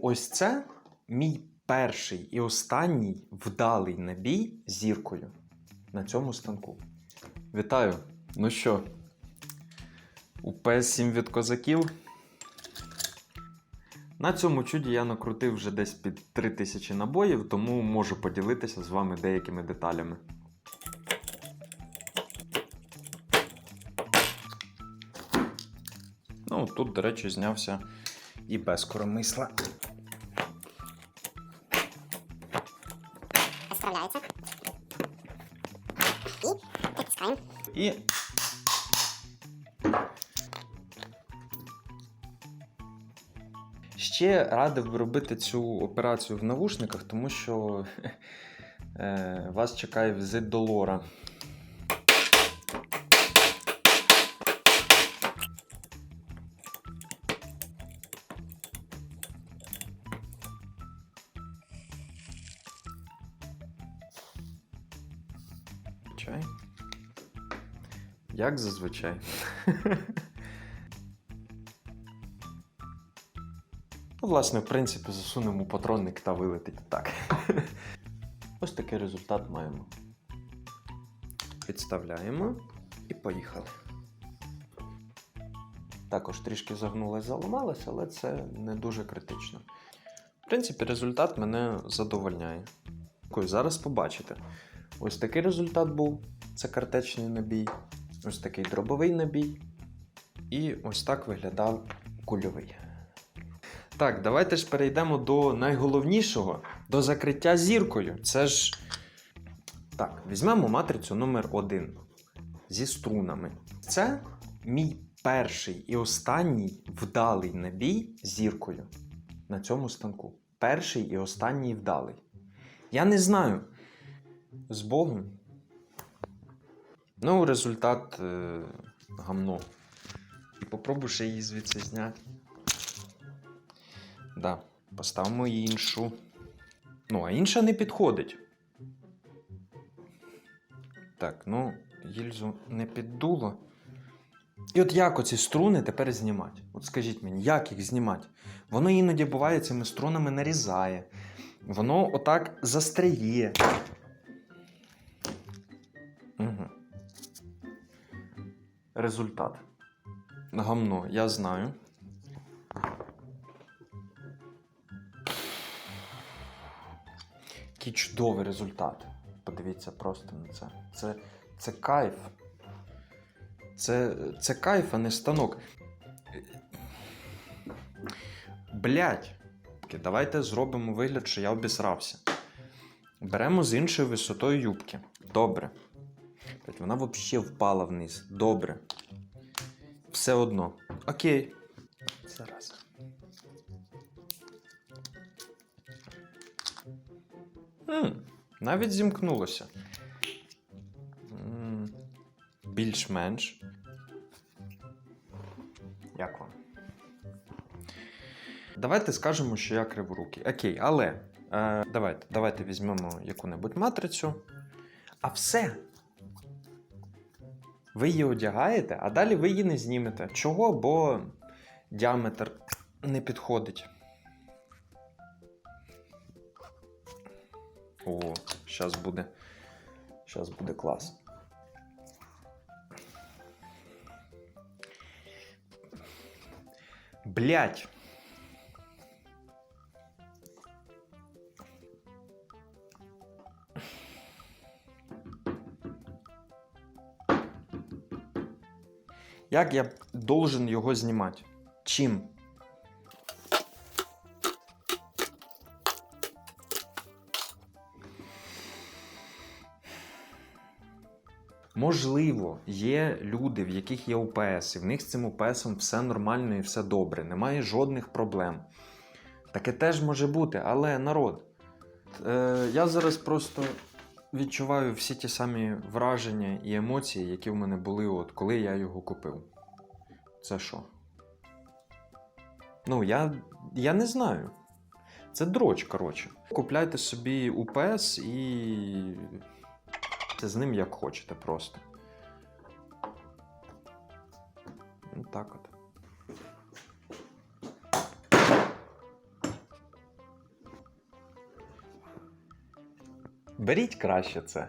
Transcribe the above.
Ось це мій перший і останній вдалий набій зіркою на цьому станку. Вітаю! Ну що, у PS7 від козаків. На цьому чуді я накрутив вже десь під 3000 набоїв, тому можу поділитися з вами деякими деталями. Ну, тут, до речі, знявся і без коромисла. Справляється. І притискаємо. І. Ще радив би робити цю операцію в навушниках, тому що е, вас чекає візит до лора. Чай. Як зазвичай. Ну, власне, в принципі, засунемо патронник та вилетить так. Ось такий результат маємо. Підставляємо і поїхали. Також трішки загнулося, заламалося, але це не дуже критично. В принципі, результат мене задовольняє. Ось зараз побачите. Ось такий результат був. Це картечний набій. Ось такий дробовий набій. І ось так виглядав кульовий. Так, давайте ж перейдемо до найголовнішого до закриття зіркою. Це ж. Так, візьмемо матрицю номер 1 зі струнами. Це мій перший і останній вдалий набій зіркою на цьому станку. Перший і останній вдалий. Я не знаю. З Богом. Ну, результат е, гамно. Попробуй ще її звідси зняти. Да, поставимо іншу. Ну, а інша не підходить. Так, ну, гільзу не піддуло. І от як оці струни тепер знімати? От скажіть мені, як їх знімати? Воно іноді буває цими струнами нарізає. Воно отак застряє. Результат. Гамно, я знаю. Який чудовий результат. Подивіться просто на це. Це, це кайф. Це, це кайф, а не станок. Блять. Давайте зробимо вигляд, що я обісрався. Беремо з іншою висотою юбки. Добре. Блядь, Вона взагалі впала вниз. Добре. Все одно. Окей. Зараз. Хм, навіть зімкнулося. М, Більш-менш. Як вам? Давайте скажемо, що я криворукий. Окей, але е, давайте, давайте візьмемо яку-небудь матрицю. А все. Ви її одягаєте, а далі ви її не знімете. Чого? Бо діаметр не підходить. О, зараз буде. Зараз буде клас. Блять. Як я должен його знімати? Чим? Можливо, є люди, в яких є УПС, і в них з цим УПСом все нормально і все добре, немає жодних проблем. Таке теж може бути, але народ. Е, я зараз просто відчуваю всі ті самі враження і емоції, які в мене були, от коли я його купив. Це що? Ну, я, я не знаю. Це дроч, коротше. Купляйте собі УПС і з ним як хочете просто. Ну, так от. Беріть краще це.